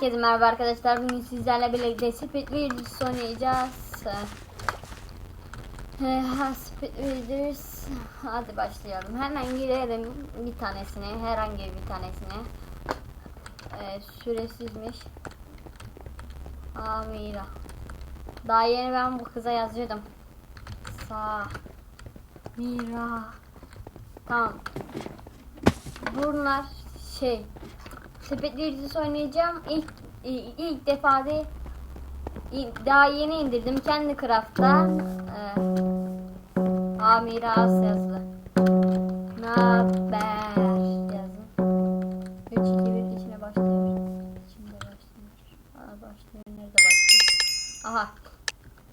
Herkese merhaba arkadaşlar. Bugün sizlerle birlikte Speed Raiders oynayacağız. Ee, Speed Raiders. Hadi başlayalım. Hemen girelim bir tanesine. Herhangi bir tanesine. Ee, süresizmiş. Amira. Daha yeni ben bu kıza yazıyordum. Sa. Mira. Tamam. Bunlar şey Raiders oynayacağım. İlk ilk, ilk defa de daha yeni indirdim kendi craft'ta. Ee, Amira Asyası. Ne haber yazın. 3 2 1 içine başlıyor. İçinde başlıyor? Aha.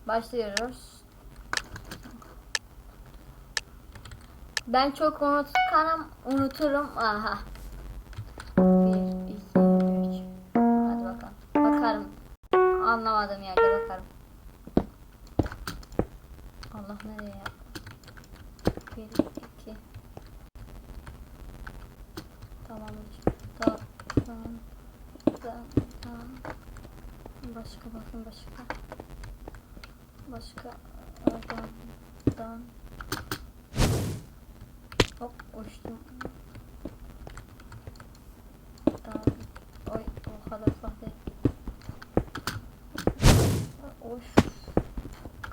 Başlıyoruz. Ben çok unutkanım, unuturum. Aha. Anlamadım yerde bakarım. Allah nereye ya? Bir, iki. Tamam. Tamam. Tamam. Tamam. Başka bakın başka. Başka. Oradan. Hop uçtum.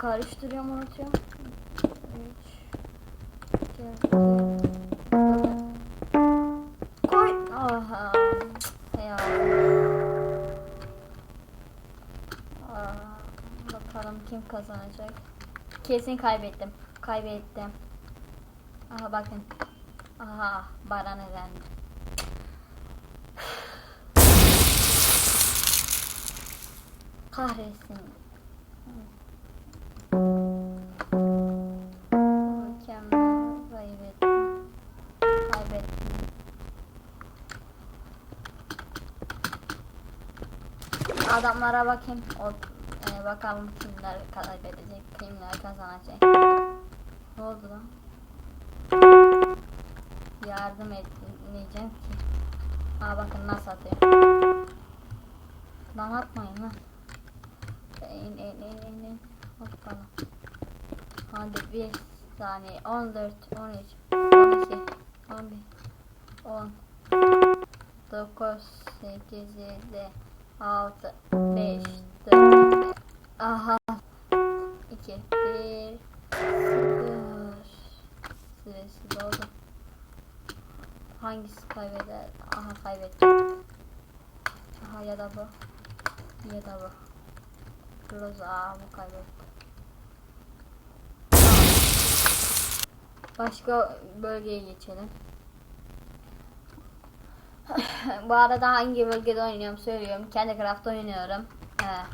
Karıştırıyorum unutuyorum. Üç. dört, dört. Koy. Aha. Ya. Aa, bakalım kim kazanacak. Kesin kaybettim. Kaybettim. Aha bakın. Aha Baran elendi. Kahretsin. Adamlara bakayım. O, e, bakalım kimler kaybedecek, kimler kazanacak. Ne oldu lan? Yardım etmeyeceğim ki. Ha bakın nasıl atıyor. Lan atmayın lan. İn in in in in. Hoppala. Hadi bir saniye. 14, 13, 12, 11, 10, 9, 8, 7, 6, 5, 4, aha. 2, 1, 0. Süresiz oldu. Hangisi kaybeder? Aha kaybetti. Aha ya da bu. Ya da bu. Roza aa, bu kaybetti. Başka bölgeye geçelim. bu arada hangi bölgede oynuyorum söylüyorum. Kendi craft oynuyorum. He.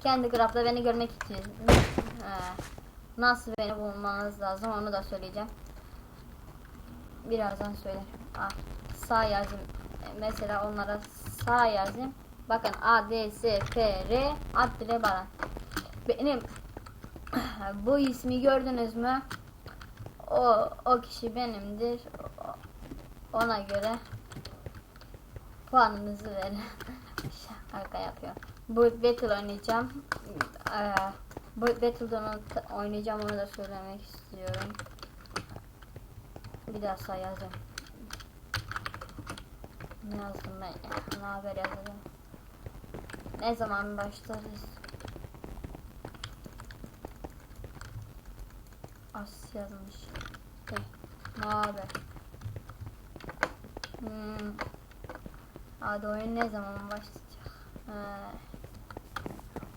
Kendi craft'ta beni görmek için. He. Nasıl beni bulmanız lazım onu da söyleyeceğim. Birazdan söylerim. Ah, sağ yazayım. Mesela onlara sağ yazayım. Bakın A, D, S, F, R, Abdüle Baran. Benim bu ismi gördünüz mü? O, o kişi benimdir. Ona göre puanınızı verin. Şaka yapıyor. Bu battle oynayacağım. Ee, bu battle'dan oynayacağım onu da söylemek istiyorum. Bir daha sağ yazayım. Ne yazdım ben ya? Ne haber yazdım? Ne zaman başlarız? As yazmış. Ne haber? Hmm. Hadi oyun ne zaman başlayacak? He.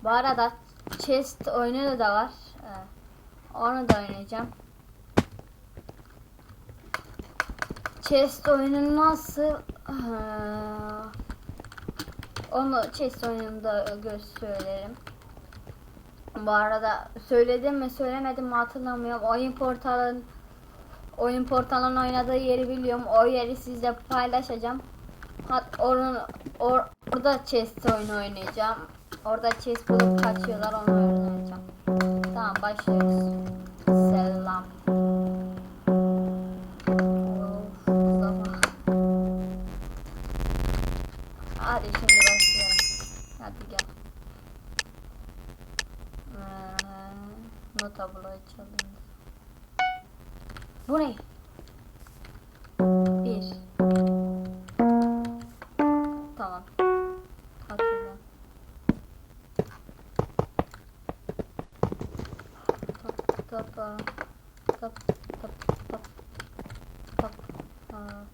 Bu arada chest oyunu da var. He. Onu da oynayacağım. Chest oyunu nasıl? Ha. Onu chest oyununda söylerim. Bu arada söyledim mi söylemedim mi hatırlamıyorum. Oyun portalın oyun portalın oynadığı yeri biliyorum. O yeri sizle paylaşacağım. Hat onun or, orada chest oyunu oynayacağım. Orada chest bulup kaçıyorlar onu oynayacağım. Tamam başlıyoruz. Selam. Hadi şimdi başlayalım. Hadi gel. Ee, nota bulayı çalın. Bu ne? Top, top, top, aa,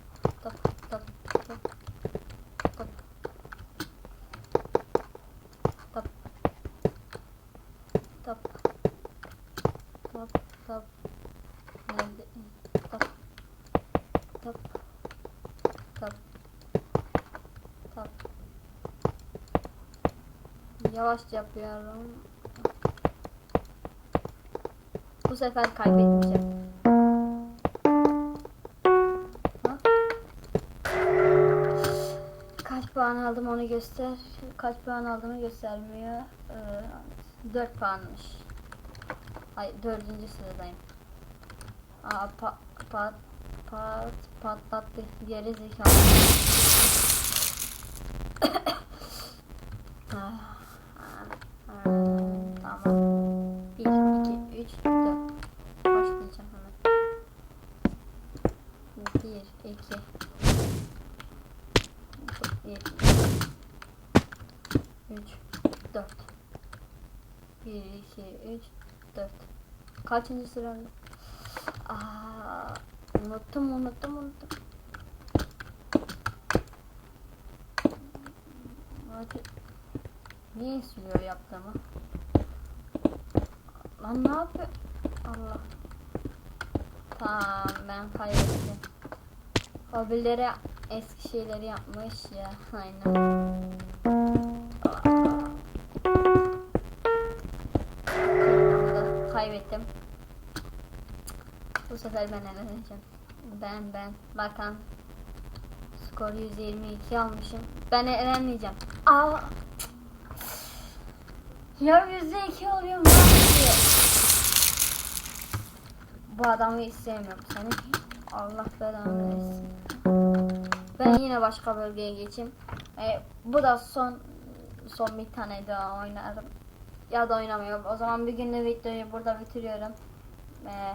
top, top, top, top, top, top, top, top, nerede? Top, top, top, top. Yavaş yapıyorum. Bu sefer kaybetmeyeceğim. Kaç puan aldım onu göster. Kaç puan aldığımı göstermiyor. Ee, 4 puanmış. Hayır dördüncü sıradayım. Aa pa, pat pat patlattı. Geri zekalı. 3, 4. 1, 2, 3, 4. Kaçıncı sırada? Aa, unuttum, unuttum, unuttum. Hadi. Niye sürüyor yaptığımı? Lan ne yapıyor? Allah. Tamam ben kaybettim. Hobileri eski şeyleri yapmış ya. Aynen. Kaybettim. Bu sefer ben eleneceğim. Ben ben. Bakın. Skor 122 almışım. Ben elenmeyeceğim. Aa. Ya yüzde iki oluyor ne yapıyor? Bu adamı hiç sevmiyorum seni. Allah belanı versin. Ben yine başka bölgeye geçeyim. Ee, bu da son son bir tane daha oynarım. Ya da oynamıyorum. O zaman bir günlük videoyu burada bitiriyorum. Ee,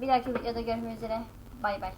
bir dahaki videoda görüşmek üzere. Bay bay.